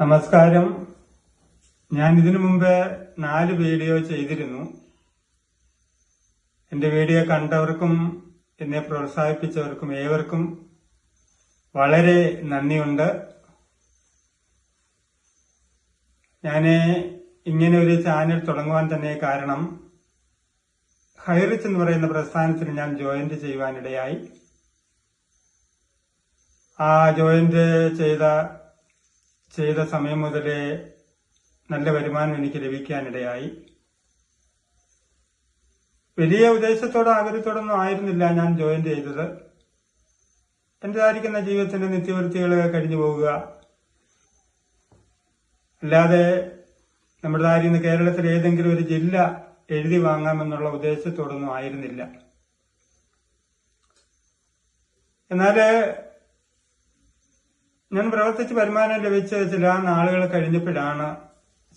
നമസ്കാരം. ഞാൻ ഇതിനു മുമ്പ് നാല് വീഡിയോ ചെയ്തിരുന്നു. എന്റെ വീഡിയോ കണ്ടവർക്കും എന്നെ പ്രോത്സാഹിപ്പിച്ചവർക്കും ഏവർക്കും വളരെ നന്ദിയുണ്ട്. ഞാൻ ഇങ്ങനെ ഒരു ചാനൽ തുടങ്ങുവാൻ തന്നെ കാരണം ഹൈറിച്ച് എന്ന് പറയുന്ന പ്രസ്ഥാനത്തിന് ഞാൻ ജോയിന്റ് ചെയ്യുവാനിടയായി. ആ ജോയിന്റ് ചെയ്ത ചെയ്ത സമയം മുതലേ നല്ല വരുമാനം എനിക്ക് ലഭിക്കാനിടയായി. വലിയ ഉദ്ദേശത്തോടോ ആഗ്രഹത്തോടൊന്നും ആയിരുന്നില്ല ഞാൻ ജോയിൻ ചെയ്തത്. എന്റെതായിരിക്കുന്ന ജീവിതത്തിന്റെ നിത്യവൃത്തികൾ കഴിഞ്ഞു പോവുക. അല്ലാതെ നമ്മുടെ നമ്മുടേതായിരിക്കുന്ന കേരളത്തിൽ ഏതെങ്കിലും ഒരു ജില്ല എഴുതി വാങ്ങാമെന്നുള്ള ഉദ്ദേശത്തോടൊന്നും ആയിരുന്നില്ല. എന്നാൽ ഞാൻ പ്രവർത്തിച്ച് വരുമാനം ലഭിച്ച ചില നാളുകൾ കഴിഞ്ഞപ്പോഴാണ്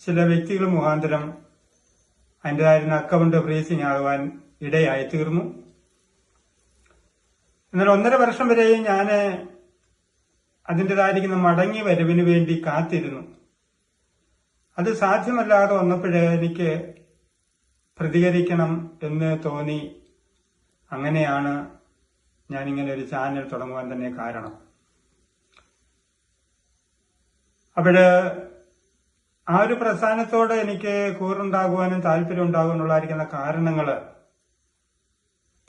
ചില വ്യക്തികൾ മുഖാന്തരം അതിന്റെതായിരുന്ന അക്കൗണ്ട് ഫ്രീസിംഗ് ആകുവാൻ ഇടയായി തീർന്നു. എന്നാൽ ഒന്നര വർഷം വരെയും ഞാൻ അതിന്റെതായിരിക്കുന്ന മടങ്ങി വരവിന് വേണ്ടി കാത്തിരുന്നു. അത് സാധ്യമല്ലാതെ വന്നപ്പോഴേ എനിക്ക് പ്രതികരിക്കണം എന്ന് തോന്നി. അങ്ങനെയാണ് ഞാനിങ്ങനെ ഒരു ചാനൽ തുടങ്ങുവാൻ തന്നെ കാരണം. അപ്പോഴ് ആ ഒരു പ്രസ്ഥാനത്തോട് എനിക്ക് കൂറുണ്ടാകുവാനും താല്പര്യം ഉണ്ടാകുവാനുള്ളതായിരിക്കുന്ന കാരണങ്ങൾ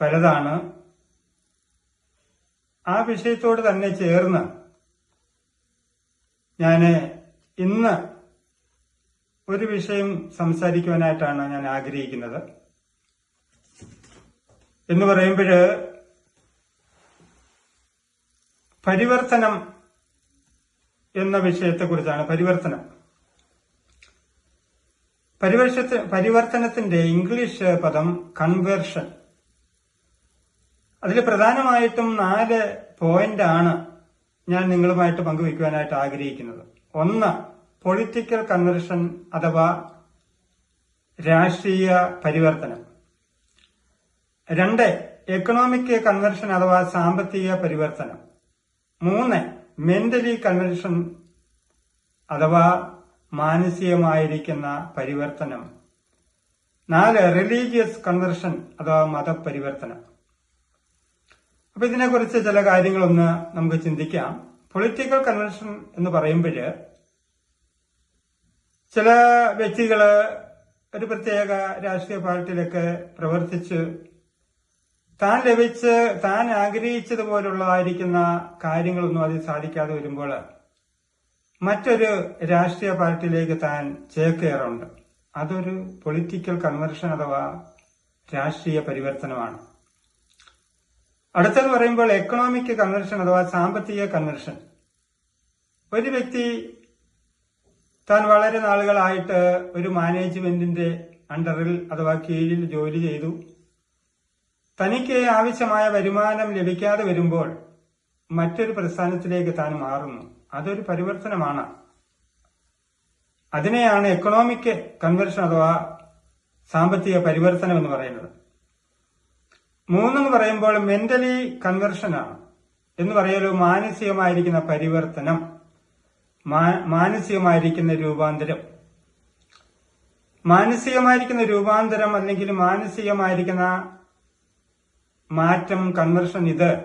പലതാണ്. ആ വിഷയത്തോട് തന്നെ ചേർന്ന് ഞാൻ ഇന്ന് ഒരു വിഷയം സംസാരിക്കുവാനായിട്ടാണ് ഞാൻ ആഗ്രഹിക്കുന്നത്. എന്ന് പറയുമ്പോൾ പരിവർത്തനം എന്ന വിഷയത്തെക്കുറിച്ചാണ് പരിവർത്തനം. പരിവർഷത്തി പരിവർത്തനത്തിന്റെ ഇംഗ്ലീഷ് പദം കൺവേർഷൻ അതിൽ പ്രധാനമായിട്ടും നാല് പോയിന്റ് ആണ് ഞാൻ നിങ്ങളുമായിട്ട് പങ്കുവയ്ക്കുവാനായിട്ട് ആഗ്രഹിക്കുന്നത്. ഒന്ന് പൊളിറ്റിക്കൽ കൺവേർഷൻ അഥവാ രാഷ്ട്രീയ പരിവർത്തനം. രണ്ട് എക്കണോമിക് കൺവേർഷൻ അഥവാ സാമ്പത്തിക പരിവർത്തനം. മൂന്ന് മെന്റലി കൺവെൻഷൻ അഥവാ മാനസികമായിരിക്കുന്ന പരിവർത്തനം. നാല് റിലീജിയസ് കൺവെർഷൻ അഥവാ മതപരിവർത്തനം. അപ്പൊ ഇതിനെക്കുറിച്ച് ചില കാര്യങ്ങളൊന്ന് നമുക്ക് ചിന്തിക്കാം. പൊളിറ്റിക്കൽ കൺവെൻഷൻ എന്ന് പറയുമ്പോൾ ചില വ്യക്തികൾ ഒരു പ്രത്യേക രാഷ്ട്രീയ പാർട്ടിയിലൊക്കെ പ്രവർത്തിച്ച് താൻ ലഭിച്ച് താൻ ആഗ്രഹിച്ചതുപോലുള്ളതായിരിക്കുന്ന കാര്യങ്ങളൊന്നും അതിൽ സാധിക്കാതെ വരുമ്പോൾ മറ്റൊരു രാഷ്ട്രീയ പാർട്ടിയിലേക്ക് താൻ ചേക്കേറുണ്ട് അതൊരു പൊളിറ്റിക്കൽ കൺവെർഷൻ അഥവാ രാഷ്ട്രീയ പരിവർത്തനമാണ്. അടുത്തത് പറയുമ്പോൾ എക്കണോമിക് കൺവെർഷൻ അഥവാ സാമ്പത്തിക കൺവെർഷൻ ഒരു വ്യക്തി താൻ വളരെ നാളുകളായിട്ട് ഒരു മാനേജ്മെന്റിന്റെ അണ്ടറിൽ അഥവാ കീഴിൽ ജോലി ചെയ്തു. തനിക്ക് ആവശ്യമായ വരുമാനം ലഭിക്കാതെ വരുമ്പോൾ മറ്റൊരു പ്രസ്ഥാനത്തിലേക്ക് താൻ മാറുന്നു. അതൊരു പരിവർത്തനമാണ്. അതിനെയാണ് എക്കണോമിക് കൺവെർഷൻ അഥവാ സാമ്പത്തിക പരിവർത്തനം എന്ന് പറയുന്നത്. മൂന്നെന്ന് പറയുമ്പോൾ മെന്റലി കൺവെർഷനാണ് എന്ന് പറയലോ മാനസികമായിരിക്കുന്ന പരിവർത്തനം മാനസികമായിരിക്കുന്ന രൂപാന്തരം. മാനസികമായിരിക്കുന്ന രൂപാന്തരം അല്ലെങ്കിൽ മാനസികമായിരിക്കുന്ന മാറ്റം കൺവെർഷൻ ഇത്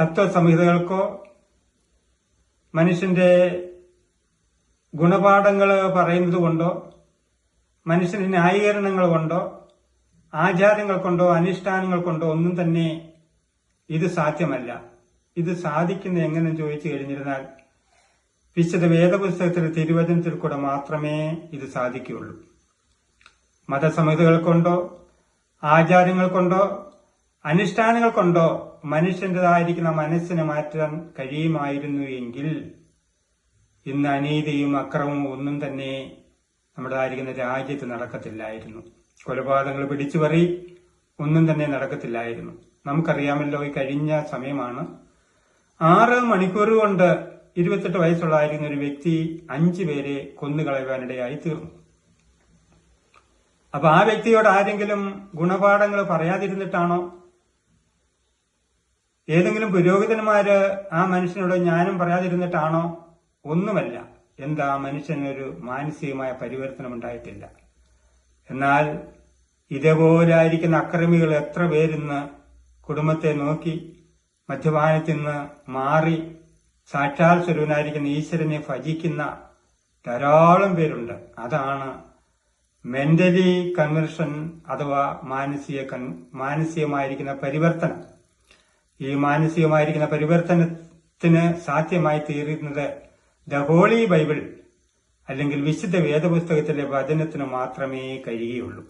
തത്വസംഹിതകൾക്കോ മനുഷ്യന്റെ ഗുണപാഠങ്ങൾ പറയുന്നത് കൊണ്ടോ മനുഷ്യന്റെ ന്യായീകരണങ്ങൾ കൊണ്ടോ ആചാരങ്ങൾ കൊണ്ടോ അനുഷ്ഠാനങ്ങൾ കൊണ്ടോ ഒന്നും തന്നെ ഇത് സാധ്യമല്ല. ഇത് സാധിക്കുന്ന എങ്ങനെ ചോദിച്ചു കഴിഞ്ഞിരുന്നാൽ വിശുദ്ധ വേദപുസ്തകത്തിൽ തിരുവചനത്തിൽ കൂടെ മാത്രമേ ഇത് സാധിക്കുകയുള്ളൂ. മതസമിതികൾ കൊണ്ടോ ആചാരങ്ങൾ കൊണ്ടോ അനുഷ്ഠാനങ്ങൾ കൊണ്ടോ മനുഷ്യന്റെതായിരിക്കുന്ന മനസ്സിനെ മാറ്റാൻ കഴിയുമായിരുന്നു എങ്കിൽ ഇന്ന് അനീതിയും അക്രമവും ഒന്നും തന്നെ നമ്മുടേതായിരിക്കുന്ന രാജ്യത്ത് നടക്കത്തില്ലായിരുന്നു. കൊലപാതകങ്ങൾ പിടിച്ചുപറി ഒന്നും തന്നെ നടക്കത്തില്ലായിരുന്നു. നമുക്കറിയാമല്ലോ ഈ കഴിഞ്ഞ സമയമാണ് ആറ് മണിക്കൂർ കൊണ്ട് ഇരുപത്തെട്ട് വയസ്സുള്ളായിരുന്ന ഒരു വ്യക്തി അഞ്ചു പേരെ കൊന്നുകളയുവാനിടയായി തീർന്നു. അപ്പൊ ആ വ്യക്തിയോട് ആരെങ്കിലും ഗുണപാഠങ്ങൾ പറയാതിരുന്നിട്ടാണോ? ഏതെങ്കിലും പുരോഹിതന്മാര് ആ മനുഷ്യനോട് ജ്ഞാനം പറയാതിരുന്നിട്ടാണോ? ഒന്നുമല്ല. എന്താ മനുഷ്യനൊരു മാനസികമായ പരിവർത്തനം ഉണ്ടായിട്ടില്ല എന്നാൽ ഇതേപോലായിരിക്കുന്ന അക്രമികൾ എത്ര പേരിന്ന് കുടുംബത്തെ നോക്കി മദ്യപാനത്തിൽ നിന്ന് മാറി സാക്ഷാൽ സ്വരൂപനായിരിക്കുന്ന ഈശ്വരനെ ഭജിക്കുന്ന ധാരാളം പേരുണ്ട്. അതാണ് മെന്റലി കൺവെർഷൻ അഥവാ മാനസിക മാനസികമായിരിക്കുന്ന പരിവർത്തനം. ഈ മാനസികമായിരിക്കുന്ന പരിവർത്തനത്തിന് സാധ്യമായി തീരുന്നത് ദ ഹോളി ബൈബിൾ അല്ലെങ്കിൽ വിശുദ്ധ വേദപുസ്തകത്തിലെ വചനത്തിന് മാത്രമേ കഴിയുകയുള്ളൂ.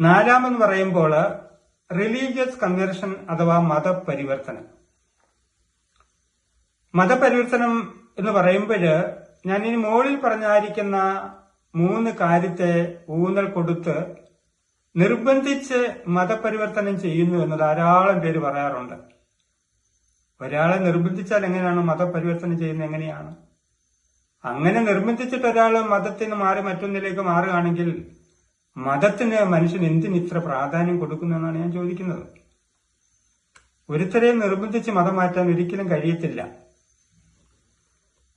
നാലാമെന്ന് പറയുമ്പോൾ റിലീജിയസ് കൺവെർഷൻ അഥവാ മതപരിവർത്തനം. മതപരിവർത്തനം എന്ന് പറയുമ്പോൾ ഞാൻ ഇനി മുകളിൽ പറഞ്ഞായിരിക്കുന്ന മൂന്ന് കാര്യത്തെ ഊന്നൽ കൊടുത്ത് നിർബന്ധിച്ച് മതപരിവർത്തനം ചെയ്യുന്നു എന്ന് ധാരാളം പേര് പറയാറുണ്ട്. ഒരാളെ നിർബന്ധിച്ചാൽ എങ്ങനെയാണ് മതപരിവർത്തനം ചെയ്യുന്നത്? എങ്ങനെയാണ്? അങ്ങനെ നിർബന്ധിച്ചിട്ട് ഒരാൾ മതത്തിൽ നിന്ന് മാറി മറ്റൊന്നിലേക്ക് മാറുകയാണെങ്കിൽ മതത്തിന് മനുഷ്യൻ എന്തിന് ഇത്ര പ്രാധാന്യം കൊടുക്കുന്നു എന്നാണ് ഞാൻ ചോദിക്കുന്നത്. ഒരുത്തരെയും നിർബന്ധിച്ച് മതം മാറ്റാൻ ഒരിക്കലും കഴിയത്തില്ല.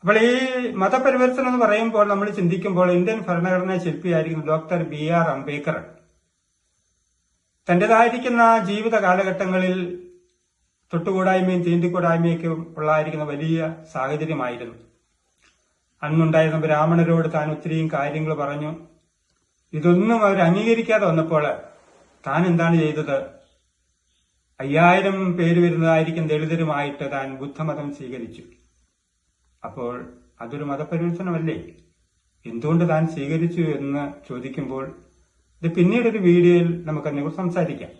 അപ്പോൾ ഈ മതപരിവർത്തനം എന്ന് പറയുമ്പോൾ നമ്മൾ ചിന്തിക്കുമ്പോൾ ഇന്ത്യൻ ഭരണഘടനാ ശില്പിയായിരിക്കുന്നു ഡോക്ടർ ബി ആർ അംബേദ്കർ തന്റേതായിരിക്കുന്ന ജീവിത കാലഘട്ടങ്ങളിൽ തൊട്ടുകൂടായ്മയും തീണ്ടിക്കൂടായ്മയൊക്കെ ഉള്ളായിരിക്കുന്ന വലിയ സാഹചര്യമായിരുന്നു. അന്നുണ്ടായിരുന്ന ബ്രാഹ്മണരോട് താൻ ഒത്തിരിയും കാര്യങ്ങൾ പറഞ്ഞു. ഇതൊന്നും അവർ അംഗീകരിക്കാതെ വന്നപ്പോൾ താൻ എന്താണ് ചെയ്തത്? അയ്യായിരം പേര് വരുന്നതായിരിക്കും ദളിതരുമായിട്ട് താൻ ബുദ്ധമതം സ്വീകരിച്ചു. അപ്പോൾ അതൊരു മതപരിവർത്തനമല്ലേ? എന്തുകൊണ്ട് താൻ സ്വീകരിച്ചു എന്ന് ചോദിക്കുമ്പോൾ ഇത് പിന്നീട് ഒരു വീഡിയോയിൽ നമുക്ക് അതിനെക്കുറിച്ച് സംസാരിക്കാം.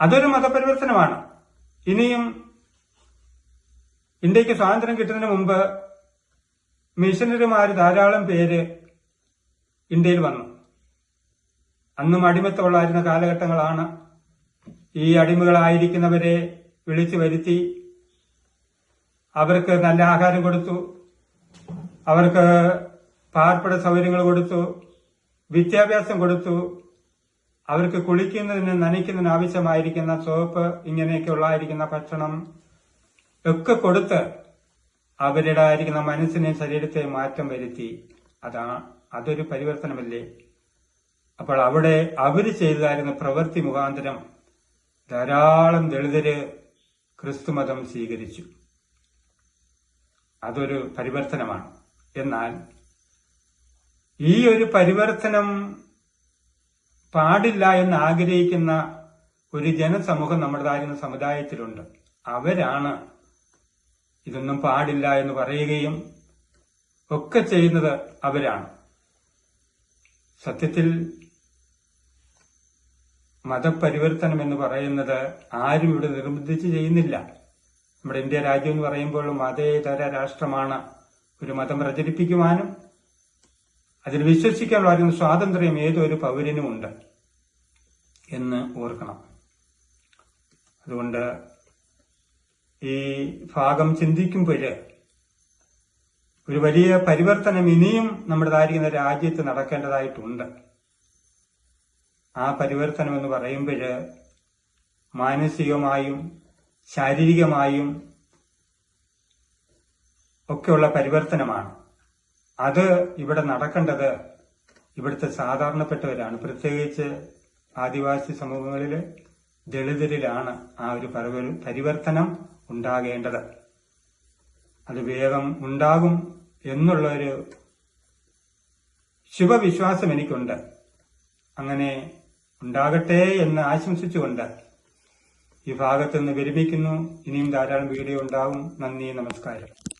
അതൊരു മതപരിവർത്തനമാണ്. ഇനിയും ഇന്ത്യയ്ക്ക് സ്വാതന്ത്ര്യം കിട്ടുന്നതിന് മുമ്പ് മിഷനറിമാർ ധാരാളം പേര് ഇന്ത്യയിൽ വന്നു. അന്നും അടിമത്തമുള്ളായിരുന്ന കാലഘട്ടങ്ങളാണ്. ഈ അടിമകളായിരിക്കുന്നവരെ വിളിച്ചു വരുത്തി. അവർക്ക് നല്ല ആഹാരം കൊടുത്തു. അവർക്ക് പാർപ്പിട സൗകര്യങ്ങൾ കൊടുത്തു. വിദ്യാഭ്യാസം കൊടുത്തു. അവർക്ക് കുളിക്കുന്നതിന് നനയ്ക്കുന്നതിന് ആവശ്യമായിരിക്കുന്ന സോപ്പ് ഇങ്ങനെയൊക്കെ ഉള്ളായിരിക്കുന്ന ഭക്ഷണം ഒക്കെ കൊടുത്ത് അവരുടെ ആയിരിക്കുന്ന മനസ്സിനെയും ശരീരത്തെയും മാറ്റം വരുത്തി. അതാ അതൊരു പരിവർത്തനമല്ലേ? അപ്പോൾ അവിടെ അവർ ചെയ്തതായിരുന്ന പ്രവൃത്തി മുഖാന്തരം ധാരാളം ദളിതര് ക്രിസ്തുമതം സ്വീകരിച്ചു. അതൊരു പരിവർത്തനമാണ്. എന്നാൽ ഈ ഒരു പരിവർത്തനം പാടില്ല എന്ന് ആഗ്രഹിക്കുന്ന ഒരു ജനസമൂഹം നമ്മുടെ നമ്മുടേതായിരുന്ന സമുദായത്തിലുണ്ട്. അവരാണ് ഇതൊന്നും പാടില്ല എന്ന് പറയുകയും ഒക്കെ ചെയ്യുന്നത് അവരാണ്. സത്യത്തിൽ മതപരിവർത്തനം എന്ന് പറയുന്നത് ആരും ഇവിടെ നിർബന്ധിച്ച് ചെയ്യുന്നില്ല. നമ്മുടെ ഇന്ത്യ രാജ്യം എന്ന് പറയുമ്പോൾ മതേതര രാഷ്ട്രമാണ് ഒരു മതം പ്രചരിപ്പിക്കുവാനും അതിൽ വിശ്വസിക്കാനുള്ള സ്വാതന്ത്ര്യം ഏതൊരു പൗരനുമുണ്ട് എന്ന് ഓർക്കണം. അതുകൊണ്ട് ഈ ഭാഗം ചിന്തിക്കുമ്പോൾ ഒരു വലിയ പരിവർത്തനം ഇനിയും നമ്മുടെ ദാരിക്കുന്ന രാജ്യത്ത് നടക്കേണ്ടതായിട്ടുണ്ട്. ആ പരിവർത്തനം എന്ന് പറയുമ്പോൾ മാനസികമായും ശാരീരികമായും ഒക്കെയുള്ള പരിവർത്തനമാണ്. അത് ഇവിടെ നടക്കേണ്ടത് ഇവിടുത്തെ സാധാരണപ്പെട്ടവരാണ്. പ്രത്യേകിച്ച് ആദിവാസി സമൂഹങ്ങളിൽ ദളിതരിലാണ് ആ ഒരു പരവ- പരിവർത്തനം ഉണ്ടാകേണ്ടത്. അത് വേഗം ഉണ്ടാകും എന്നുള്ള ഒരു ശുഭവിശ്വാസം എനിക്കുണ്ട്. അങ്ങനെ ഉണ്ടാകട്ടെ എന്ന് ആശംസിച്ചുകൊണ്ട് ഈ ഭാഗത്ത് നിന്ന് വിരമിക്കുന്നു. ഇനിയും ധാരാളം വീഡിയോ ഉണ്ടാകും നന്ദി നമസ്കാരം.